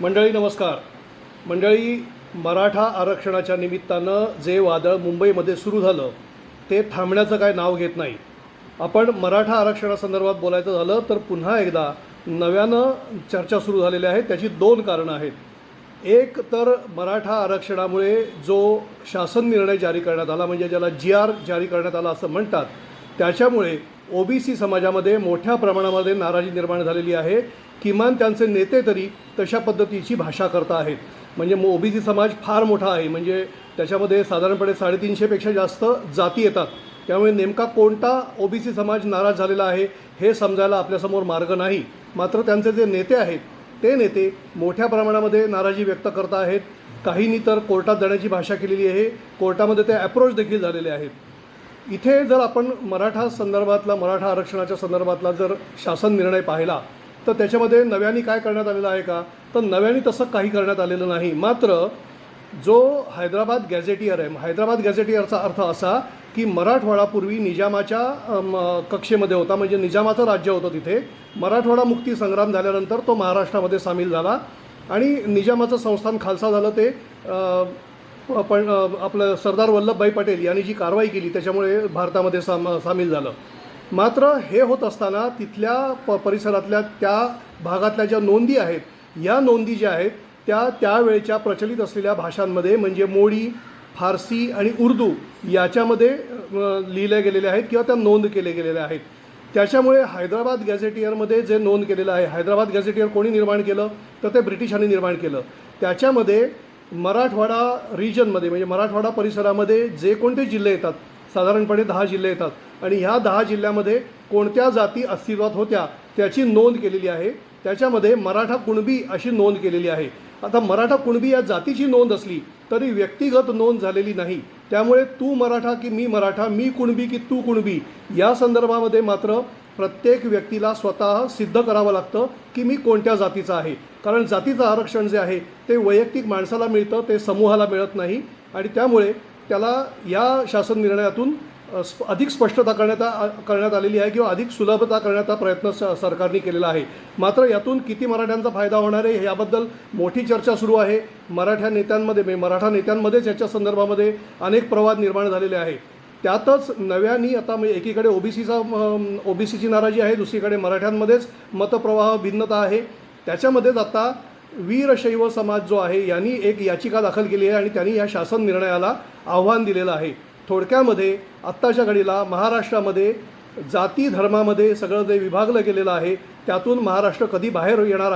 मंडळी नमस्कार. मंडळी मराठा आरक्षणाच्या निमित्तानं जे वादळ मुंबईमध्ये सुरू झालं ते थांबण्याचं काय नाव घेत नाही. आपण मराठा आरक्षणासंदर्भात बोलायचं झालं तर पुन्हा एकदा नव्यानं चर्चा सुरू झालेल्या आहेत त्याची दोन कारणं आहेत. एक तर मराठा आरक्षणामुळे जो शासन निर्णय जारी करण्यात आला म्हणजे ज्याला जी आर जारी करण्यात आला असं म्हणतात त्याच्यामुळे ओबीसी समाजामध्ये मोठ्या प्रमाणामध्ये नाराजी निर्माण झालेली आहे. किमान त्यांचे नेते तरी तशा पद्धतीची भाषा करता आहेत. म्हणजे मो ओबीसी समाज फार मोठा आहे. म्हणजे त्याच्यामध्ये साधारणपणे साडेतीनशेपेक्षा जास्त जाती येतात. त्यामुळे नेमका कोणता ओबीसी समाज नाराज झालेला आहे हे समजायला आपल्यासमोर मार्ग नाही. मात्र त्यांचे जे नेते आहेत ते नेते मोठ्या प्रमाणामध्ये नाराजी व्यक्त करत आहेत. काहींनी तर कोर्टात जाण्याची भाषा केलेली आहे. कोर्टामध्ये ते अप्रोच देखील झालेले आहेत. इथे जर आपण मराठा संदर्भातला मराठा आरक्षणाच्या संदर्भातला जर शासन निर्णय पाहिला तर त्याच्यामध्ये नव्याने काय करण्यात आलेलं आहे का? तर नव्याने तसं काही करण्यात आलेलं नाही. मात्र जो हैदराबाद गॅझेटियर आहे हैदराबाद गॅझेटियरचा अर्थ असा की मराठवाडा पूर्वी निजामाच्या कक्षेमध्ये होता म्हणजे निजामाचं राज्य होतं तिथे. मराठवाडा मुक्ती संग्राम झाल्यानंतर तो महाराष्ट्रामध्ये सामील झाला. आणि निजामाचं संस्थान खालसा झालं ते पण आपलं सरदार वल्लभभाई पटेल यांनी जी कारवाई केली त्याच्यामुळे भारतामध्ये साम सामील झालं. मात्र हे होत असताना तिथल्या प परिसरातल्या त्या भागातल्या ज्या नोंदी आहेत या नोंदी ज्या आहेत त्या त्यावेळेच्या प्रचलित असलेल्या भाषांमध्ये म्हणजे मोडी फारसी आणि उर्दू याच्यामध्ये लिहिल्या गेलेल्या आहेत किंवा त्या नोंद केले गेलेल्या आहेत. त्याच्यामुळे हैदराबाद गॅझेटियरमध्ये जे नोंद केलेलं आहे हैदराबाद गॅझेटियर कोणी निर्माण केलं? तर ते ब्रिटिशांनी निर्माण केलं. त्याच्यामध्ये मराठवाडा रिजनमध्ये म्हणजे मराठवाडा परिसरामध्ये जे कोणते जिल्हे येतात साधारणपणे दहा जिल्हे येतात. आणि ह्या दहा जिल्ह्यामध्ये कोणत्या जाती अस्तित्वात होत्या त्याची नोंद केलेली आहे. त्याच्यामध्ये मराठा कुणबी अशी नोंद केलेली आहे. आता मराठा कुणबी या जातीची नोंद असली तरी व्यक्तिगत नोंद झालेली नाही. त्यामुळे तू मराठा की मी मराठा मी कुणबी की तू कुणबी या संदर्भामध्ये मात्र प्रत्येक व्यक्तीला स्वतः सिद्ध करावं लागतं की मी कोणत्या जातीचा आहे. कारण जातीचं आरक्षण जे आहे ते वैयक्तिक माणसाला मिळतं ते समूहाला मिळत नाही. आणि त्यामुळे त्याला या शासन निर्णयातून स्प अधिक स्पष्टता करण्यात आ- करण्यात आलेली आहे किंवा अधिक सुलभता करण्याचा प्रयत्न स सरकारने केलेला आहे. मात्र यातून किती मराठ्यांचा फायदा होणार आहे याबद्दल मोठी चर्चा सुरू आहे. मराठ्या नेत्यांमध्ये म्हणजे मराठा नेत्यांमध्येच याच्या संदर्भामध्ये अनेक प्रवाद निर्माण झालेले आहे. त्यातच नव्यानी आता म्हणजे एकीकडे ओबीसीचा ओबीसीची नाराजी आहे दुसरीकडे मराठ्यांमध्येच मतप्रवाह भिन्नता आहे. त्याच्यामध्येच आता वीरशैव समाज जो आहे यांनी एक याचिका दाखल केली आहे आणि त्यांनी या शासन निर्णयाला आव्हान दिलेलं आहे. थोडक्यामध्ये आत्ताच्या घडीला महाराष्ट्रामध्ये जाती धर्मामध्ये सगळं जे विभागलं गेलेलं आहे त्यातून महाराष्ट्र कधी बाहेर येणार आहे?